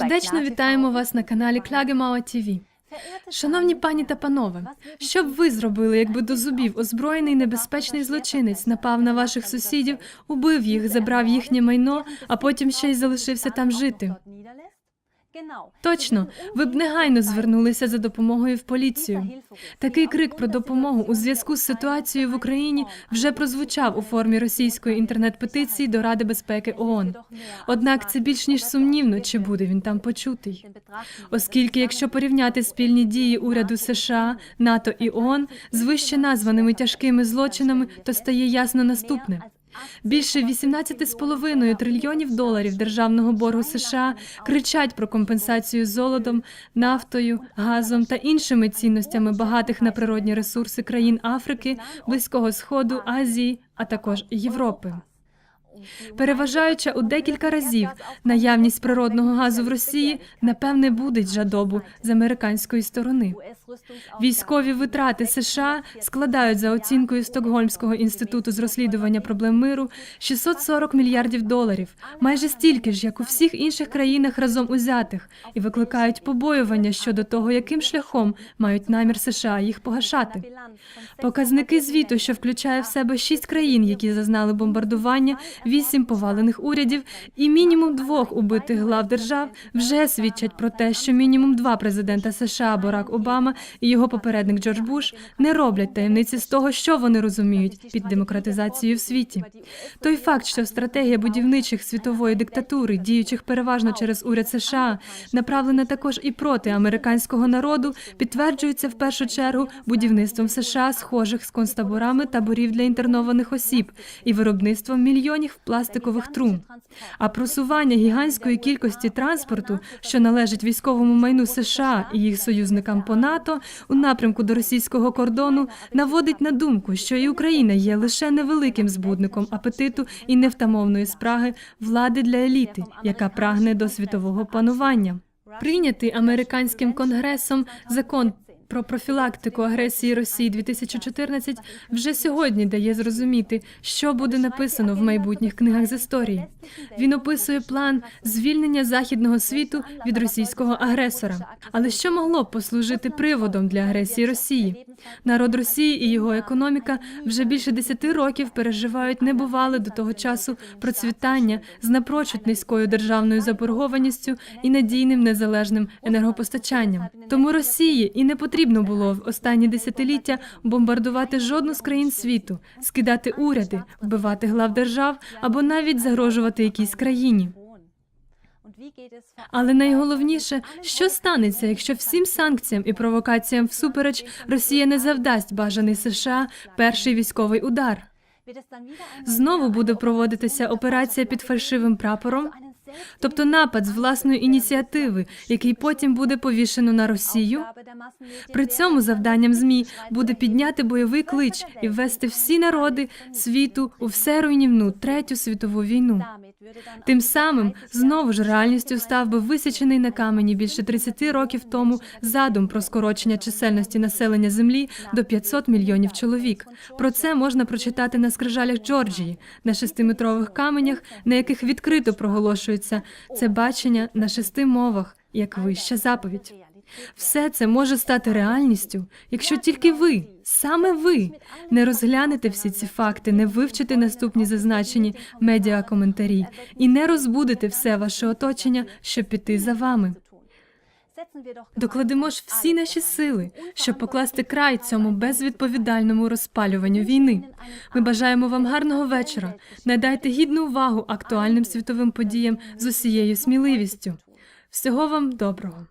Сердечно вітаємо вас на каналі Клягемауа ТІВІ. Шановні пані та панове, що б ви зробили, якби до зубів озброєний небезпечний злочинець напав на ваших сусідів, убив їх, забрав їхнє майно, а потім ще й залишився там жити? Точно, ви б негайно звернулися за допомогою в поліцію. Такий крик про допомогу у зв'язку з ситуацією в Україні вже прозвучав у формі російської інтернет-петиції до Ради безпеки ООН. Однак це більш ніж сумнівно, чи буде він там почутий. Оскільки, якщо порівняти спільні дії уряду США, НАТО і ООН з вище названими тяжкими злочинами, то стає ясно наступне. Більше 18,5 трильйонів доларів державного боргу США кричать про компенсацію золотом, нафтою, газом та іншими цінностями багатих на природні ресурси країн Африки, Близького Сходу, Азії, а також Європи. Переважаюча у декілька разів наявність природного газу в Росії напевне будить жадобу з американської сторони. Військові витрати США складають за оцінкою Стокгольмського інституту з розслідування проблем миру 640 мільярдів доларів, майже стільки ж, як у всіх інших країнах разом узятих, і викликають побоювання щодо того, яким шляхом мають намір США їх погашати. Показники звіту, що включає в себе шість країн, які зазнали бомбардування, вісім повалених урядів і мінімум двох убитих глав держав, вже свідчать про те, що мінімум два президента США Барак Обама і його попередник Джордж Буш не роблять таємниці з того, що вони розуміють під демократизацією в світі. Той факт, що стратегія будівничих світової диктатури, діючих переважно через уряд США, направлена також і проти американського народу, підтверджується в першу чергу будівництвом США схожих з концтаборами таборів для інтернованих осіб і виробництвом мільйонів пластикових трун. А просування гігантської кількості транспорту, що належить військовому майну США і їх союзникам по НАТО у напрямку до російського кордону, наводить на думку, що і Україна є лише невеликим збудником апетиту і невтамовної спраги влади для еліти, яка прагне до світового панування. Прийнятий американським конгресом закон про профілактику агресії Росії 2014 вже сьогодні дає зрозуміти, що буде написано в майбутніх книгах з історії. Він описує план звільнення західного світу від російського агресора. Але що могло б послужити приводом для агресії Росії? Народ Росії і його економіка вже більше десяти років переживають небувале до того часу процвітання з напрочуд низькою державною заборгованістю і надійним незалежним енергопостачанням. Тому Росії і не потрібно було в останні десятиліття бомбардувати жодну з країн світу, скидати уряди, вбивати глав держав або навіть загрожувати якійсь країні. Але найголовніше, що станеться, якщо всім санкціям і провокаціям всупереч Росія не завдасть бажаний США перший військовий удар. Знову буде проводитися операція під фальшивим прапором, тобто напад з власної ініціативи, який потім буде повішено на Росію. При цьому завданням змі буде підняти бойовий клич і ввести всі народи світу у все руйнівну третю світову війну. Тим самим знову ж реальністю став би висічений на камені більше 30 років тому задум про скорочення чисельності населення землі до 500 мільйонів чоловік. Про це можна прочитати на скрижалях Джорджії, на шестиметрових каменях, на яких відкрито проголошується це бачення на шести мовах як вища заповідь. Все це може стати реальністю, якщо тільки ви, саме ви, не розглянете всі ці факти, не вивчите наступні зазначені медіакоментарі і не розбудете все ваше оточення, щоб піти за вами. Докладемо ж всі наші сили, щоб покласти край цьому безвідповідальному розпалюванню війни. Ми бажаємо вам гарного вечора. Надайте гідну увагу актуальним світовим подіям з усією сміливістю. Всього вам доброго.